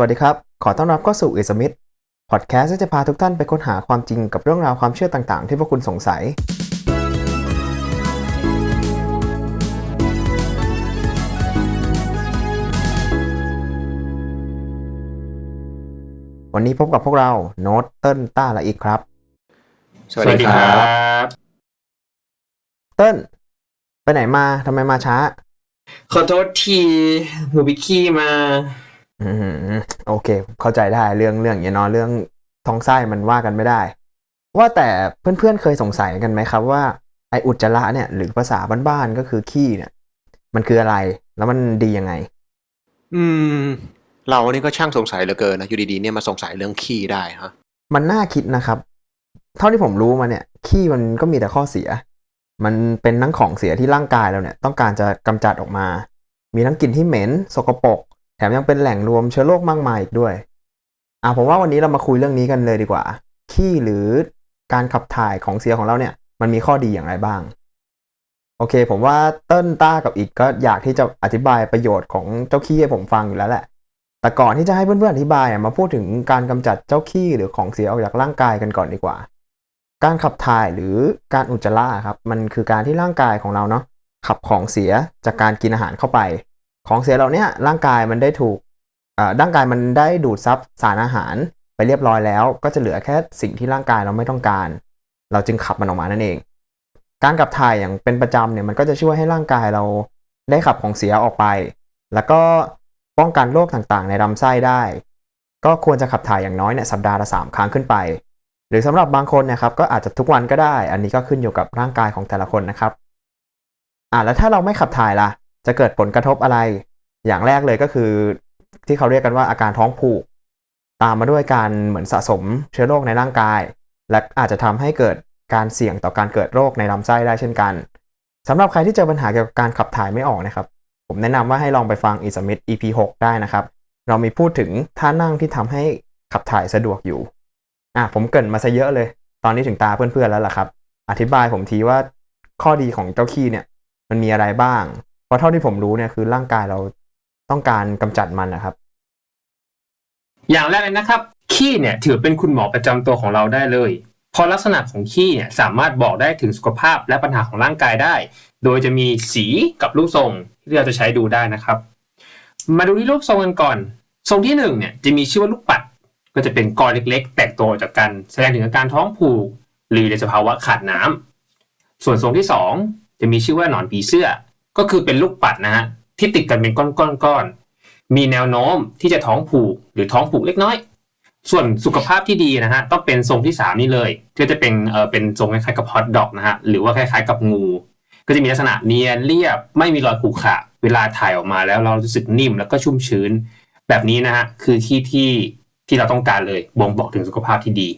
วัสดีครับ ขอต้อนรับเข้าสู่อิสมิธพอดแคสต์ที่จะพาทุกท่านไปค้นหาความจริงกับเรื่องราวความเชื่อต่างๆ ที่พวกคุณสงสัย วันนี้พบกับพวกเราโน้ตเติ้ลต้าและอีกครับ สวัสดีครับ เติ้ลไปไหนมาทำไมมาช้า ขอโทษทีหนูไปขี้มา อืมโอเค เข้าใจได้เรื่องเรื่องอย่างเงี้ยเนาะเรื่องท้องไส้มันว่ากันไม่ได้ ว่าแต่เพื่อนๆเคยสงสัยกันไหมครับว่าไออุจจาระเนี่ย หรือภาษาบ้านๆก็คือขี้เนี่ย มันคืออะไรแล้วมันดียังไง อืม เรานี่ก็ช่างสงสัยเหลือเกินนะอยู่ดีๆเนี่ยมาสงสัยเรื่องขี้ได้ฮะมันน่าคิดนะครับ เท่าที่ผมรู้มาเนี่ย ขี้มันก็มีแต่ข้อเสีย มันเป็นทั้งของเสียที่ร่างกายเราเนี่ย ต้องการจะกำจัดออกมา มีทั้งกลิ่นที่เหม็นสกปรก แถมยังเป็นแหล่งรวมเชื้อโรคมากมายอีกด้วย อะผมว่าวันนี้เรามาคุยเรื่องนี้กันเลยดีกว่า ขี้หรือการขับถ่ายของเสียของเราเนี่ย มันมีข้อดีอย่างไรบ้าง โอเค ผมว่าเติ้ลต้ากับอีกก็อยากที่จะอธิบายประโยชน์ของเจ้าขี้ให้ผมฟังอยู่แล้วแหละ แต่ก่อนที่จะให้เพื่อนๆอธิบายมาพูดถึงการกำจัดเจ้าขี้หรือของเสียออกจากร่างกายกันก่อนดีกว่า การขับถ่ายหรือการอุจจาระครับ มันคือการที่ร่างกายของเราเนาะขับของเสียจากการกินอาหารเข้าไป ของเสียเหล่าเนี้ยร่างกายมันได้ถูกอ่าร่างกายมันได้ดูดซับสารอาหารไปเรียบร้อยแล้ว ก็จะเหลือแค่สิ่งที่ร่างกายเราไม่ต้องการ เราจึงขับมันออกมานั่นเอง การขับถ่ายอย่างเป็นประจำเนี่ยมันก็จะช่วยให้ร่างกายเราได้ขับของเสียออกไป แล้วก็ป้องกันโรคต่างๆ ในลำไส้ได้ ก็ควรจะขับถ่ายอย่างน้อยเนี่ยสัปดาห์ละสามครั้งขึ้นไป หรือสำหรับบางคนนะครับก็อาจจะทุกวันก็ได้ อันนี้ก็ขึ้นอยู่กับร่างกายของแต่ละคนนะครับอ่าแล้วถ้าเราไม่ขับถ่ายล่ะ จะเกิดผลกระทบอะไร อย่างแรกเลยก็คือที่เขาเรียกกันว่าอาการท้องผูก ตามมาด้วยการเหมือนสะสมเชื้อโรคในร่างกาย และอาจจะทำให้เกิดการเสี่ยงต่อการเกิดโรคในลำไส้ได้เช่นกันสำหรับใครที่เจอปัญหาเกี่ยวกับการขับถ่ายไม่ออกนะครับ ผมแนะนำว่าให้ลองไปฟังอีสมิธ EP 6ได้นะครับ เรามีพูดถึงท่านั่งที่ทำให้ขับถ่ายสะดวกอยู่อะผมเกินมาซะเยอะเลย ตอนนี้ถึงตาเพื่อนๆแล้วล่ะครับ อธิบายผมทีว่าข้อดีของเจ้าขี้เนี่ยมันมีอะไรบ้าง เพราะเท่าที่ผมรู้เนี่ยคือร่างกายเราต้องการกำจัดมันนะครับ อย่างแรกเลยนะครับ ขี้เนี่ยถือเป็นคุณหมอประจำตัวของเราได้เลย เพราะลักษณะของขี้เนี่ยสามารถบอกได้ถึงสุขภาพและปัญหาของร่างกายได้ โดยจะมีสีกับรูปทรงที่เราจะใช้ดูได้นะครับ มาดูที่รูปทรงกันก่อน ทรงที่หนึ่งเนี่ยจะมีชื่อว่าลูกปัด ก็จะเป็นก้อนเล็ก ๆ แตกตัวออกจากกันแสดงถึงอาการท้องผูก หรือในสภาวะขาดน้ำส่วนทรงที่สองจะมีชื่อว่าหนอนผีเสื้อ ก็คือเป็นลูกปัดนะฮะที่ติดกันเป็นก้อนๆๆมีแนวโน้มที่จะท้องผูกหรือท้องผูกเล็กน้อย ส่วนสุขภาพที่ดีนะฮะต้องเป็นทรงที่ 3 นี่เลยก็จะเป็นเออเป็นทรงคล้ายๆกับฮอตดอกนะฮะหรือว่าคล้ายๆกับงู ก็จะมีลักษณะเนียนเรียบไม่มีรอยขรุขระเวลาถ่ายออกมาแล้วเรารู้สึกนิ่มแล้วก็ชุ่มชื้น แบบนี้นะฮะคือที่ที่ที่เราต้องการเลยบ่งบอกถึงสุขภาพที่ดี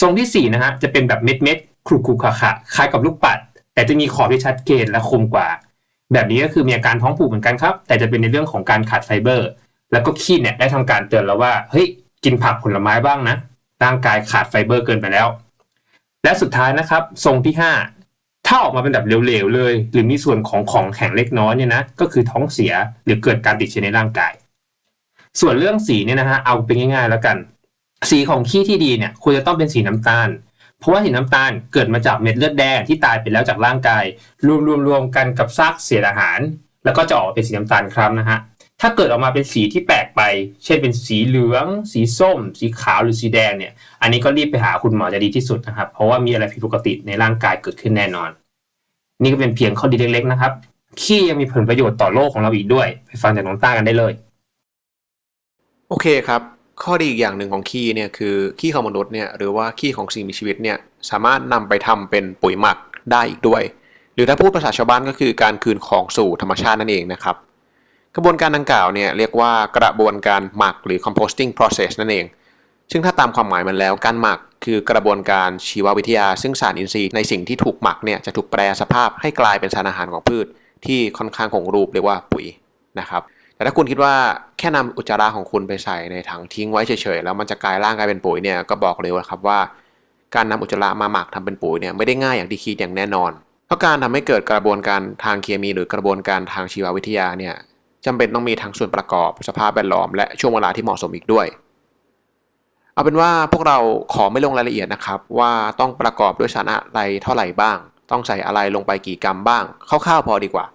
ทรงที่4นะฮะจะเป็นแบบเม็ดเม็ดครุขรุขระขะคล้ายกับลูกปัด แต่จะมีขอบที่ชัดเจนและคมกว่า แบบนี้ก็คือมีอาการท้องผูกเหมือนกันครับ แต่จะเป็นในเรื่องของการขาดไฟเบอร์ แล้วก็ขี้เนี่ยได้ทำการเตือนเราว่าเฮ้ยกินผักผลไม้บ้างนะ ร่างกายขาดไฟเบอร์เกินไปแล้ว และสุดท้ายนะครับ ทรงที่ 5 ถ้าออกมาเป็นแบบเหลวๆเลย หรือมีส่วนของของแข็งเล็กน้อยเนี่ยนะก็คือท้องเสียหรือเกิดการติดเชื้อในร่างกาย ส่วนเรื่องสีเนี่ยนะฮะเอาเป็นง่าย ๆ แล้วกัน สีของขี้ที่ดีเนี่ยควรจะต้องเป็นสีน้ำตาล เพราะว่าสีน้ำตาลเกิดมาจากเม็ดเลือดแดงที่ตายไปแล้วจากร่างกาย รวมๆกันกับซากเศษอาหาร แล้วก็จะออกเป็นสีน้ำตาลครับนะฮะถ้าเกิดออกมาเป็นสีที่แปลกไป เช่นเป็นสีเหลือง สีส้ม สีขาวหรือสีแดงเนี่ย อันนี้ก็รีบไปหาคุณหมอจะดีที่สุดนะครับ เพราะว่ามีอะไรผิดปกติในร่างกายเกิดขึ้นแน่นอน นี่ก็เป็นเพียงข้อดีเล็กๆนะครับ ขี้ยังมีผลประโยชน์ต่อโลกของเราอีกด้วย ไปฟังจากน้องต้ากันได้เลย โอเคครับ ข้อดีอีกอย่างหนึ่งของขี้เนี่ยคือขี้ของมนุษย์เนี่ยหรือว่าขี้ของสิ่งมีชีวิตเนี่ยสามารถนำไปทำเป็นปุ๋ยหมักได้อีกด้วย หรือถ้าพูดภาษาชาวบ้านก็คือการคืนของสู่ธรรมชาตินั่นเองนะครับ กระบวนการดังกล่าวเนี่ยเรียกว่ากระบวนการหมักหรือ composting process นั่นเอง ซึ่งถ้าตามความหมายมันแล้วการหมักคือกระบวนการชีววิทยา ซึ่งสารอินทรีย์ในสิ่งที่ถูกหมักเนี่ยจะถูกแปรสภาพให้กลายเป็นสารอาหารของพืช ที่ค่อนข้างคงรูปเรียกว่าปุ๋ยนะครับ แต่ถ้าคุณคิดว่าแค่นำอุจจาระของคุณไปใส่ในถังทิ้งไว้เฉยๆแล้วมันจะกลายร่างกลายเป็นปุ๋ยเนี่ยก็บอกเลยว่าครับว่า การนำอุจจาระมาหมักทำเป็นปุ๋ยเนี่ยไม่ได้ง่ายอย่างที่คิดอย่างแน่นอน เพราะการทำให้เกิดกระบวนการทางเคมีหรือกระบวนการทางชีววิทยาเนี่ยจำเป็นต้องมีทั้งส่วนประกอบสภาพแวดล้อมและช่วงเวลาที่เหมาะสมอีกด้วย เอาเป็นว่าพวกเราขอไม่ลงรายละเอียดนะครับ ว่าต้องประกอบด้วยสารอะไรเท่าไหร่บ้าง ต้องใส่อะไรลงไปกี่กรัมบ้างคร่าวๆพอดีกว่า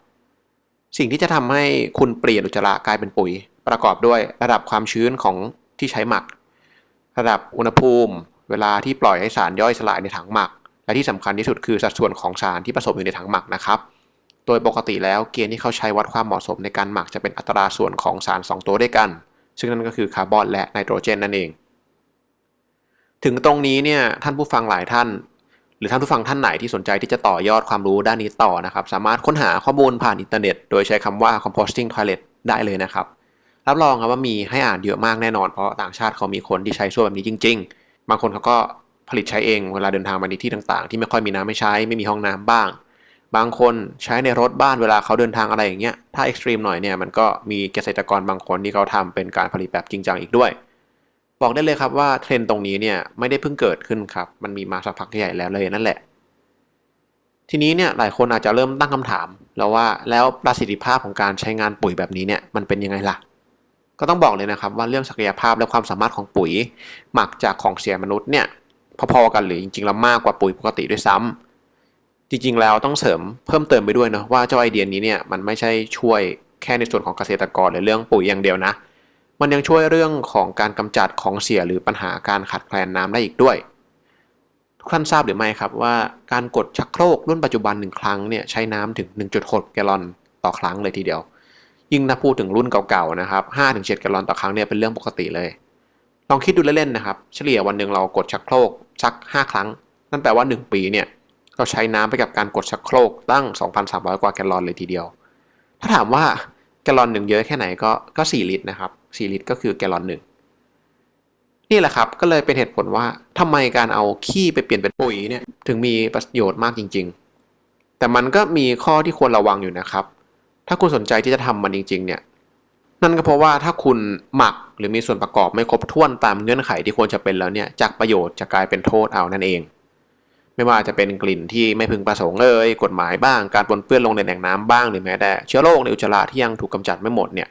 สิ่งที่จะทำให้คุณเปลี่ยนอุจจาระกลายเป็นปุ๋ย ประกอบด้วยระดับความชื้นของที่ใช้หมัก ระดับอุณหภูมิ เวลาที่ปล่อยให้สารย่อยสลายในถังหมัก และที่สำคัญที่สุดคือสัดส่วนของสารที่ผสมอยู่ในถังหมักนะครับ โดยปกติแล้วเกณฑ์ที่เขาใช้วัดความเหมาะสมในการหมักจะเป็นอัตราส่วนของสาร 2 ตัวด้วยกัน ซึ่งนั่นก็คือคาร์บอนและไนโตรเจนนั่นเอง ถึงตรงนี้เนี่ยท่านผู้ฟังหลายท่าน หรือท่านผู้ฟังท่านไหนที่สนใจที่จะต่อยอดความรู้ด้านนี้ต่อนะครับ สามารถค้นหาข้อมูลผ่านอินเทอร์เน็ต โดยใช้คำว่า composting toilet ได้เลยนะครับ รับรองครับว่ามีให้อ่านเยอะมากแน่นอน เพราะต่างชาติเขามีคนที่ใช้ช่วแบบนี้จริง ๆ บางคนเขาก็ผลิตใช้เองเวลาเดินทางไปในที่ต่างๆ ที่ไม่ค่อยมีน้ำให้ใช้ไม่มีห้องน้ำบ้าง บางคนใช้ในรถบ้านเวลาเขาเดินทางอะไรอย่างเงี้ยถ้าเอ็กซ์ตรีมหน่อยเนี่ยมันก็มีเกษตรกรบางคนที่เขาทำเป็นการผลิตแบบจริงจังอีกด้วย บอกได้เลยครับว่าเทรนตรงนี้เนี่ยไม่ได้เพิ่งเกิดขึ้นครับ มันมีมาสักพักใหญ่แล้วเลยนั่นแหละ ทีนี้เนี่ยหลายคนอาจจะเริ่มตั้งคำถาม แล้วว่าแล้วประสิทธิภาพของการใช้งานปุ๋ยแบบนี้เนี่ยมันเป็นยังไงล่ะ ก็ต้องบอกเลยนะครับว่าเรื่องศักยภาพและความสามารถของปุ๋ย หมักจากของเสียมนุษย์เนี่ยพอๆกันหรือจริงๆแล้วมากกว่าปุ๋ยปกติด้วยซ้ำจริงๆแล้วต้องเสริมเพิ่มเติมไปด้วยเนาะว่าเจ้าไอเดียนี้เนี่ยมันไม่ใช่ช่วยแค่ในส่วนของเกษตรกรหรือเรื่องปุ๋ยอย่างเดียวนะ มันยังช่วยเรื่องของการกำจัดของเสียหรือปัญหาการขาดแคลนน้ำได้อีกด้วย ทุกท่านทราบหรือไม่ครับว่าการกดชักโครกรุ่นปัจจุบันหนึ่งครั้งเนี่ยใช้น้ำถึง 1.6 แกลลอนต่อครั้งเลยทีเดียว ยิ่งถ้าพูดถึงรุ่นเก่าๆนะครับ 5-7 แกลลอนต่อครั้งเนี่ยเป็นเรื่องปกติเลย ลองคิดดูเล่นๆนะครับ เฉลี่ยวันหนึ่งเรากดชักโครกสัก 5 ครั้ง นั่นแปลว่า 1 ปีเนี่ยก็ใช้น้ำไปกับการกดชักโครกตั้ง 2,300 กว่าแกลลอนเลยทีเดียว ถ้าถามว่าแกลลอนหนึ่งเยอะแค่ไหนก็ก็ 4 ลิตรนะครับ 4 ลิตร ก็คือแกลลอนหนึ่งนี่แหละครับ ก็เลยเป็นเหตุผลว่าทำไมการเอาขี้ไปเปลี่ยนเป็นปุ๋ยเนี่ยถึงมีประโยชน์มากจริง ๆ แต่มันก็มีข้อที่ควรระวังอยู่นะครับ ถ้าคุณสนใจที่จะทำมันจริง ๆ เนี่ย นั่นก็เพราะว่าถ้าคุณหมักหรือมีส่วนประกอบไม่ครบถ้วนตามเงื่อนไขที่ควรจะเป็นแล้วเนี่ยจากประโยชน์จะกลายเป็นโทษเอานั่นเอง ไม่ว่าจะเป็นกลิ่นที่ไม่พึงประสงค์เลยกฎหมายบ้างการปนเปื้อนลงในแหล่งน้ำบ้างหรือแม้แต่เชื้อโรคในอุจจาระที่ยังถูกกำจัดไม่หมดเนี่ย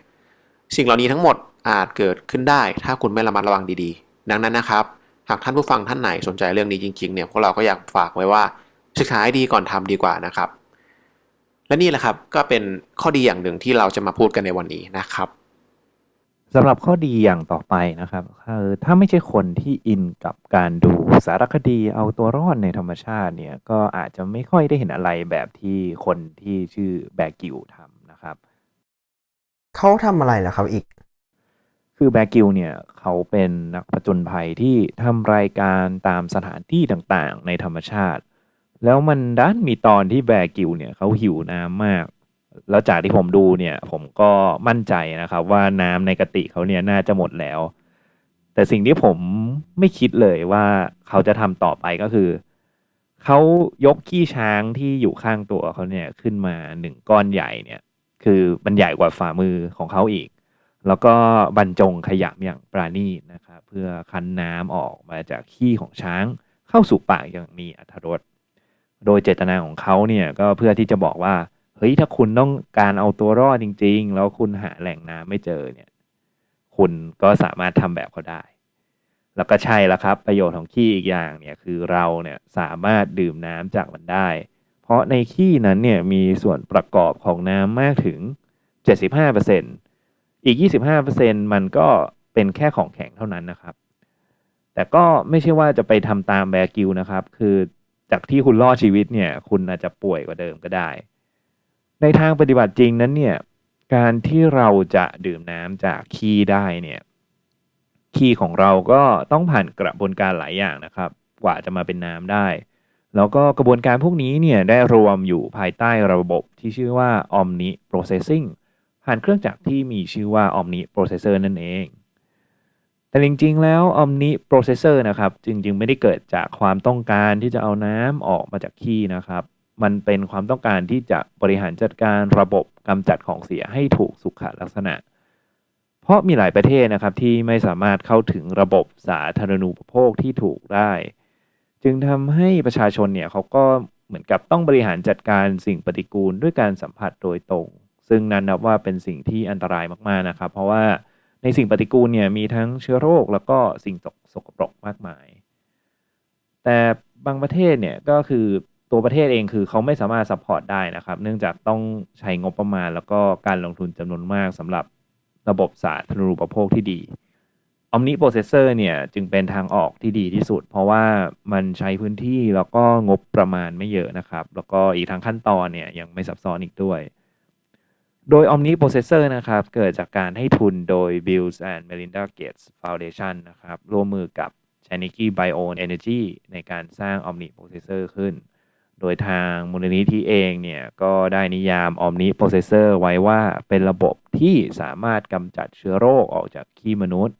สิ่งเหล่านี้ทั้งหมด อาจเกิดขึ้นได้ ถ้าคุณไม่ระมัดระวังดีๆ ดังนั้นนะครับ หากท่านผู้ฟังท่านไหนสนใจเรื่องนี้จริงๆเนี่ยพวกเราก็อยากฝากไว้ว่าศึกษาให้ดีก่อนทำดีกว่านะครับ และนี่แหละครับก็เป็นข้อดีอย่างหนึ่งที่เราจะมาพูดกันในวันนี้นะครับสำหรับข้อดีอย่างต่อไปนะครับคือถ้าไม่ใช่คนที่อินกับการดูสารคดีเอาตัวรอดในธรรมชาติเนี่ยก็อาจจะไม่ค่อยได้เห็นอะไรแบบที่คนที่ชื่อแบร์กิวทำนะครับ เขาทำอะไรล่ะครับอีก คือแบกิวเนี่ย เขาเป็นนักผจญภัยที่ทำรายการตามสถานที่ต่างๆ ในธรรมชาติ แล้วมันดันมีตอนที่แบกิวเนี่ยเขาหิวน้ำมาก แล้วจากที่ผมดูเนี่ย ผมก็มั่นใจนะครับ ว่าน้ำในกระติเขาเนี่ยน่าจะหมดแล้ว แต่สิ่งที่ผมไม่คิดเลยว่าเขาจะทำต่อไปก็คือ เขายกขี้ช้างที่อยู่ข้างตัวเขาเนี่ยขึ้นมาหนึ่งก้อนใหญ่เนี่ย คือมันใหญ่กว่าฝ่ามือของเขาอีก แล้วก็บรรจงขยำอย่างปราณีตนะครับเพื่อคั้นน้ำออกมาจากขี้ของช้างเข้าสู่ปากอย่างมีอรรถรสโดยเจตนาของเขาเนี่ยก็เพื่อที่จะบอกว่าเฮ้ยถ้าคุณต้องการเอาตัวรอดจริง ๆ แล้วคุณหาแหล่งน้ำไม่เจอเนี่ยคุณก็สามารถทำแบบเขาได้ แล้วก็ใช่แล้วครับประโยชน์ของขี้อีกอย่างเนี่ยคือเราเนี่ยสามารถดื่มน้ำจากมันได้ เพราะในขี้นั้นเนี่ยมีส่วนประกอบของน้ำมากถึง 75% อีก 25%มันก็เป็นแค่ของแข็งเท่านั้นนะครับ แต่ก็ไม่ใช่ว่าจะไปทำตามแบร์กิวนะครับ คือจากที่คุณรอดชีวิตเนี่ย คุณอาจจะป่วยกว่าเดิมก็ได้ ในทางปฏิบัติจริงนั้นเนี่ย การที่เราจะดื่มน้ำจากขี้ได้เนี่ย ขี้ของเราก็ต้องผ่านกระบวนการหลายอย่างนะครับ กว่าจะมาเป็นน้ำได้ แล้วก็กระบวนการพวกนี้เนี่ยได้รวมอยู่ภายใต้ระบบที่ชื่อว่า Omni Processing ผ่านเครื่องจักรที่มีชื่อว่า Omni Processor นั่นเอง แต่จริงๆ แล้ว Omni Processor นะครับจริงๆไม่ได้เกิดจากความต้องการที่จะเอาน้ำออกมาจากขี้นะครับ มันเป็นความต้องการที่จะบริหารจัดการระบบกำจัดของเสียให้ถูกสุขลักษณะ เพราะมีหลายประเทศนะครับที่ไม่สามารถเข้าถึงระบบสาธารณูปโภคที่ถูกได้ จึงทำให้ประชาชนเนี่ยเขาก็เหมือนกับต้องบริหารจัดการสิ่งปฏิกูลด้วยการสัมผัสโดยตรง ซึ่งนั้นนับว่าเป็นสิ่งที่อันตรายมากๆนะครับ เพราะว่าในสิ่งปฏิกูลเนี่ยมีทั้งเชื้อโรคแล้วก็สิ่งสกปรกมากมาย แต่บางประเทศเนี่ยก็คือตัวประเทศเองคือเขาไม่สามารถซัพพอร์ตได้นะครับ เนื่องจากต้องใช้งบประมาณ แล้วก็การลงทุนจำนวนมากสำหรับระบบสาธารณูปโภคที่ดี Omni Processor เนี่ยจึงเป็นทางออกที่ดีที่สุด เพราะว่ามันใช้พื้นที่แล้วก็งบประมาณไม่เยอะนะครับ แล้วก็อีกทางขั้นตอนเนี่ยยังไม่ซับซ้อนอีกด้วย โดย Omni Processor นะครับ เกิดจากการให้ทุนโดย Bill and Melinda Gates Foundation นะครับ ร่วมมือกับ Carnegie Bion Energy ในการสร้าง Omni Processor ขึ้น โดยทางมูลนิธิเองเนี่ย ก็ได้นิยาม Omni Processor ไว้ว่าเป็นระบบที่สามารถกำจัดเชื้อโรคออกจากขี้มนุษย์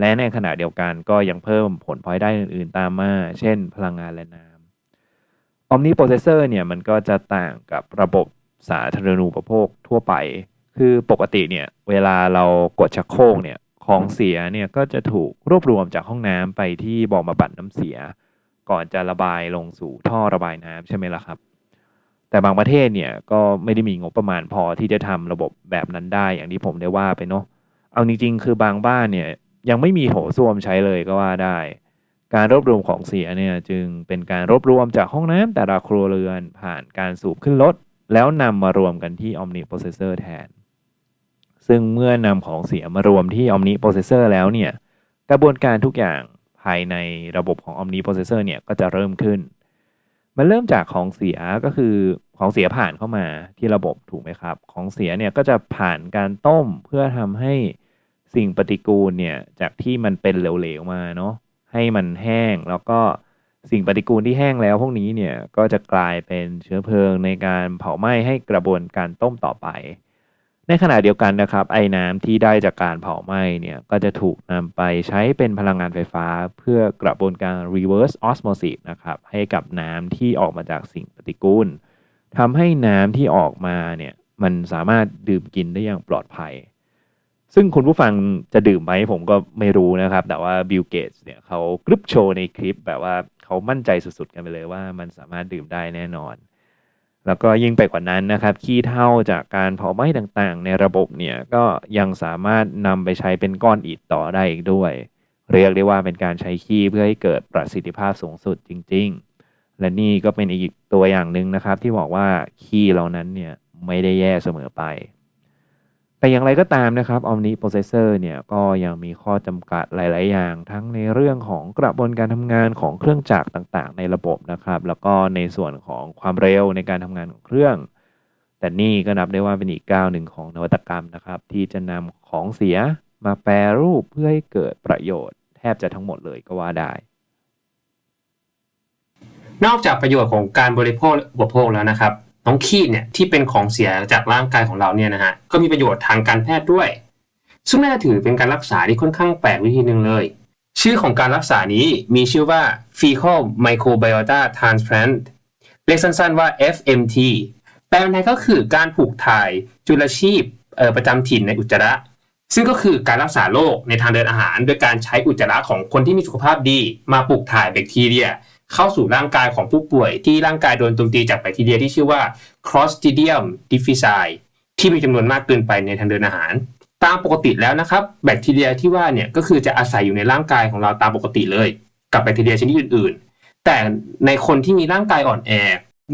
และในขณะเดียวกันก็ยังเพิ่มผลพลอยได้อื่นๆตามมา เช่น พลังงานและน้ำ Omni Processor เนี่ยมันก็จะต่างกับระบบ สาธารณูปโภคทั่วไป คือปกติเนี่ยเวลาเรากดชักโครกเนี่ยของเสียเนี่ยก็จะถูกรวบรวมจากห้องน้ำไปที่บ่อบำบัดน้ำเสีย ก่อนจะระบายลงสู่ท่อระบายน้ำใช่ไหมล่ะครับ แต่บางประเทศเนี่ยก็ไม่ได้มีงบประมาณพอที่จะทำระบบแบบนั้นได้อย่างที่ผมได้ว่าไปเนาะเอาจริงๆ คือบางบ้านเนี่ยยังไม่มีโถส้วมใช้เลยก็ว่าได้ การรวบรวมของเสียเนี่ยจึงเป็นการรวบรวมจากห้องน้ำแต่ละครัวเรือนผ่านการสูบขึ้นรถ แล้วนำมารวมกันที่ Omni Processor แทน ซึ่งเมื่อนำของเสียมารวมที่ Omni Processor แล้วเนี่ย กระบวนการทุกอย่างภายในระบบของ Omni Processor เนี่ยก็จะเริ่มขึ้น มันเริ่มจากของเสียก็คือของเสียผ่านเข้ามาที่ระบบถูกไหมครับ ของเสียเนี่ยก็จะผ่านการต้มเพื่อทำให้สิ่งปฏิกูลเนี่ยจากที่มันเป็นเหลวๆมาเนาะให้มันแห้งแล้วก็ สิ่งปฏิกูลที่แห้งแล้วพวกนี้เนี่ยก็จะกลายเป็นเชื้อเพลิงในการเผาไหม้ให้กระบวนการต้มต่อไป ในขณะเดียวกันนะครับ ไอ้น้ำที่ได้จากการเผาไหม้เนี่ยก็จะถูกนำไปใช้เป็นพลังงานไฟฟ้า เพื่อกระบวนการ reverse osmosis นะครับให้กับน้ำที่ออกมาจากสิ่งปฏิกูลทำให้น้ำที่ออกมาเนี่ยมันสามารถดื่มกินได้อย่างปลอดภัย ซึ่งคุณผู้ฟังจะดื่มไหมผมก็ไม่รู้นะครับ แต่ว่าบิลเกตเนี่ยเขากรึบโชว์ในคลิปแบบว่า เขามั่นใจสุดๆกันไปเลยว่ามันสามารถดื่มได้แน่นอน แล้วก็ยิ่งไปกว่านั้นนะครับ ขี้เถ้าจากการเผาไหม้ต่างๆ ในระบบเนี่ยก็ยังสามารถนำไปใช้เป็นก้อนอิฐต่อได้อีกด้วย เรียกได้ว่าเป็นการใช้ขี้เพื่อให้เกิดประสิทธิภาพสูงสุดจริง ๆ และนี่ก็เป็นอีกตัวอย่างหนึ่งนะครับ ที่บอกว่าขี้เหล่านั้นเนี่ยไม่ได้แย่เสมอไป แต่อย่างไรก็ตามนะครับ Omni Processor เนี่ยก็ยังมีข้อจำกัดหลาย ๆ อย่าง ทั้งในเรื่องของกระบวนการทำงานของเครื่องจักรต่าง ๆ ในระบบนะครับ แล้วก็ในส่วนของความเร็วในการทำงานของเครื่อง แต่นี่ก็นับได้ว่าเป็นอีกก้าวหนึ่งของนวัตกรรมนะครับ ที่จะนำของเสียมาแปรรูปเพื่อให้เกิดประโยชน์ แทบจะทั้งหมดเลยก็ว่าได้ นอกจากประโยชน์ของการบริโภคอุปโภคแล้วนะครับ น้องขี้เนี่ยที่เป็นของเสียจากร่างกายของเราเนี่ยนะฮะก็มีประโยชน์ทางการแพทย์ด้วย ซึ่งน่าถือเป็นการรักษาที่ค่อนข้างแปลกวิธีหนึ่งเลย ชื่อของการรักษานี้มีชื่อว่า fecal microbiota transplant เรียกสั้นๆว่า FMT แปลเป็นไทยก็คือการผูกถ่ายจุลชีพประจำถิ่นในอุจจาระ ซึ่งก็คือการรักษาโรคในทางเดินอาหาร โดยการใช้อุจจาระของคนที่มีสุขภาพดี มาปลูกถ่ายแบคทีเรีย เข้าสู่ร่างกายของผู้ป่วยที่ร่างกายโดนโจมตีจากแบคทีเรียที่ชื่อว่า Clostridium difficile ที่มีจำนวนมากเกินไปในทางเดินอาหาร ตามปกติแล้วนะครับ แบคทีเรียที่ว่าเนี่ยก็คือจะอาศัยอยู่ในร่างกายของเราตามปกติเลย กับแบคทีเรียชนิดอื่น ๆ แต่ในคนที่มีร่างกายอ่อนแอ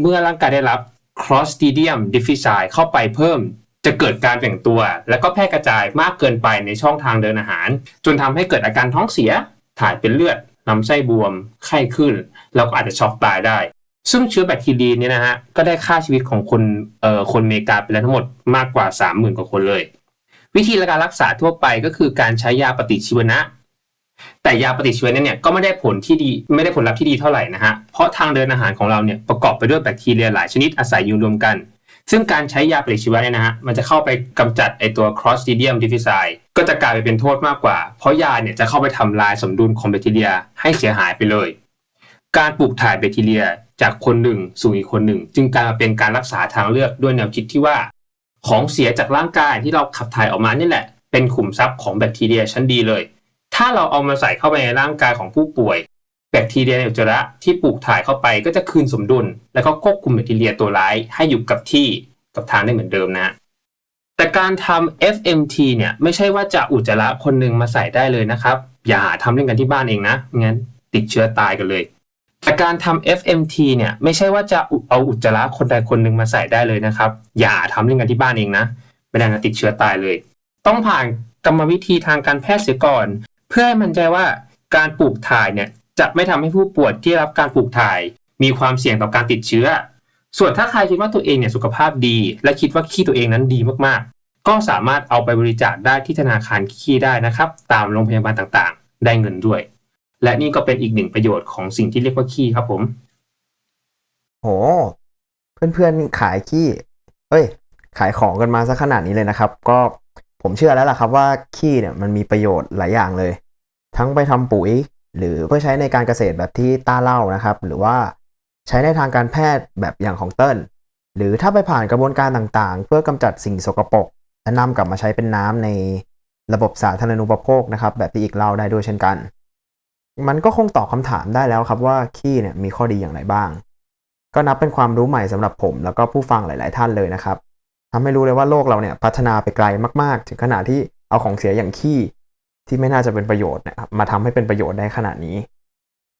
เมื่อร่างกายได้รับ Clostridium difficile เข้าไปเพิ่มจะเกิดการแบ่งตัว แล้วก็แพร่กระจายมากเกินไปในช่องทางเดินอาหาร จนทำให้เกิดอาการท้องเสีย ถ่ายเป็นเลือด ลำไส้บวม ไข้ขึ้นแล้วก็อาจจะช็อกตายได้ ซึ่งเชื้อแบคทีเรียเนี่ยนะฮะ ก็ได้ฆ่าชีวิตของคนเอ่อคนอเมริกาไปแล้วทั้งหมดมากกว่า 30,000 กว่าคนเลย วิธีการรักษาทั่วไปก็คือการใช้ยาปฏิชีวนะ แต่ยาปฏิชีวนะเนี่ยก็ไม่ได้ผลที่ดีไม่ได้ผลลัพธ์ที่ดีเท่าไหร่นะฮะ เพราะทางเดินอาหารของเราเนี่ยประกอบไปด้วยแบคทีเรียหลายชนิดอาศัยอยู่รวมกัน ซึ่งการใช้ยาปฏิชีวะเนี่ยนะฮะมันจะเข้าไปกำจัดไอตัว Clostridium difficile ก็จะกลายไปเป็นโทษมากกว่า เพราะยาเนี่ยจะเข้าไปทำลายสมดุลของแบคทีเรียให้เสียหายไปเลย การปลูกถ่ายแบคทีเรียจากคนหนึ่งสู่อีกคนหนึ่ง จึงกลายมาเป็นการรักษาทางเลือกด้วยแนวคิดที่ว่า ของเสียจากร่างกายที่เราขับถ่ายออกมานี่แหละ เป็นขุมทรัพย์ของแบคทีเรียชั้นดีเลย ถ้าเราเอามาใส่เข้าไปในร่างกายของผู้ป่วย แบคทีเรียในอุจจาระที่ปลูกถ่ายเข้าไปก็จะคืนสมดุล แล้วก็ควบคุมแบคทีเรียตัวร้ายให้อยู่กับที่กับทางได้เหมือนเดิมนะแต่การทำ FMT เนี่ยไม่ใช่ว่าจะอุจจาระคนหนึ่งมาใส่ได้เลยนะครับ อย่าหาทำเล่นกันที่บ้านเองนะไม่งั้นติดเชื้อตายกันเลยแต่การทำ FMT เนี่ยไม่ใช่ว่าจะเอาอุจจาระคนใดคนหนึ่งมาใส่ได้เลยนะครับ อย่าทำเล่นกันที่บ้านเองนะไม่ได้นะติดเชื้อตายเลย ต้องผ่านกรรมวิธีทางการแพทย์เสียก่อน เพื่อให้มั่นใจว่าการปลูกถ่ายเนี่ย จะไม่ทำให้ผู้ป่วยที่รับการปลูกถ่าย มีความเสี่ยงต่อการติดเชื้อ ส่วนถ้าใครคิดว่าตัวเองเนี่ยสุขภาพดี และคิดว่าขี้ตัวเองนั้นดีมากๆ ก็สามารถเอาไปบริจาคได้ที่ธนาคารขี้ได้นะครับ ตามโรงพยาบาลต่างๆ ได้เงินด้วย และนี่ก็เป็นอีกหนึ่งประโยชน์ของสิ่งที่เรียกว่าขี้ครับผม โห เพื่อนๆขายขี้เอ้ย ขายของกันมาซะขนาดนี้เลยนะครับ ก็ผมเชื่อแล้วล่ะครับว่าขี้เนี่ยมันมีประโยชน์หลายอย่างเลย ทั้งไปทำปุ๋ย หรือเพื่อใช้ในการเกษตรแบบที่ต้าเล่านะครับ หรือว่าใช้ในทางการแพทย์แบบอย่างของเติ้ลหรือถ้าไปผ่านกระบวนการต่างๆ เพื่อกำจัดสิ่งสกปรกและนำกลับมาใช้เป็นน้ำในระบบสาธารณูปโภคนะครับ แบบที่อีกเล่าได้ด้วยเช่นกัน มันก็คงตอบคำถามได้แล้วครับว่าขี้เนี่ยมีข้อดีอย่างไรบ้าง ก็นับเป็นความรู้ใหม่สำหรับผมแล้วก็ผู้ฟังหลาย ๆ ท่านเลยนะครับทำให้รู้เลยว่าโลกเราเนี่ยพัฒนาไปไกลมาก ๆ ถึงขนาดที่เอาของเสียอย่างขี้ ที่ไม่น่าจะเป็นประโยชน์นะครับมาทำให้เป็นประโยชน์ได้ขนาดนี้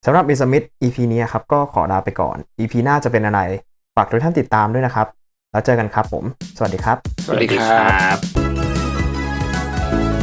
สำหรับอิสมิธ EP นี้ครับก็ขอลาไปก่อน EP หน้าจะเป็นอะไรฝากทุกท่านติดตามด้วยนะครับ แล้วเจอกันครับผม สวัสดีครับ สวัสดีครับบ